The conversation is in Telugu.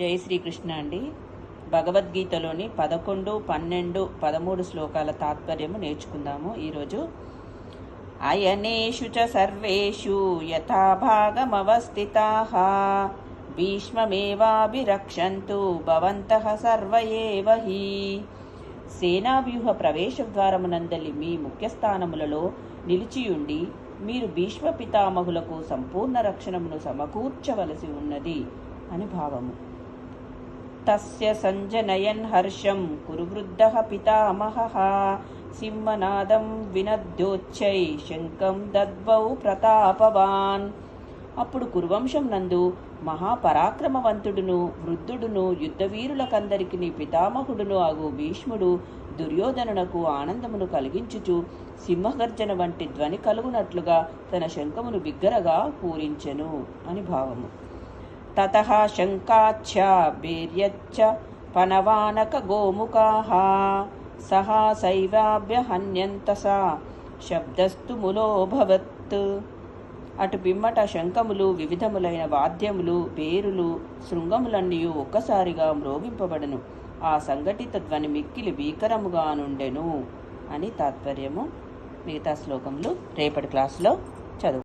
జై శ్రీకృష్ణ అండి. భగవద్గీతలోని పదకొండు పన్నెండు పదమూడు శ్లోకాల తాత్పర్యము నేర్చుకుందాము ఈరోజు. అయనేషు చ సర్వేషు యథాభాగమవస్థితా. భీష్మమేవాభిరక్షంతు భవంతః సర్వ హి. సేనావ్యూహ ప్రవేశ ద్వారమునందలి మీ ముఖ్య స్థానములలో నిలిచియుండి మీరు భీష్మ పితామహులకు సంపూర్ణ రక్షణమును సమకూర్చవలసి ఉన్నది అని భావము తస్య సంజనయన్ హర్షం కురు పితామహః సింహనాదం వినద్యోచ్చై శంఖం దద్వౌ ప్రతాపవాన్ అప్పుడు కురువంశం నందు మహాపరాక్రమవంతుడును వృద్ధుడును యుద్ధవీరులకందరికి పితామహుడును ఆగు భీష్ముడు దుర్యోధనునకు ఆనందమును కలిగించుచు సింహగర్జన వంటి ధ్వని కలుగునట్లుగా తన శంఖమును బిగ్గరగా పూరించెను అని భావము. తత శంకాచ్చ वीर्यच्च పనవానక सहा సహా శబ్దస్తు ములోభవత్ అటు పిమ్మట శంఖములు వివిధములైన వాద్యములు పేరులు శృంగములన్నీ ఒక్కసారిగా మ్రోగింపబడను. ఆ సంఘటిత ధ్వని మిక్కిలి భీకరముగా నుండెను అని తాత్పర్యము మిగతా శ్లోకములు రేపటి క్లాసులో చదువు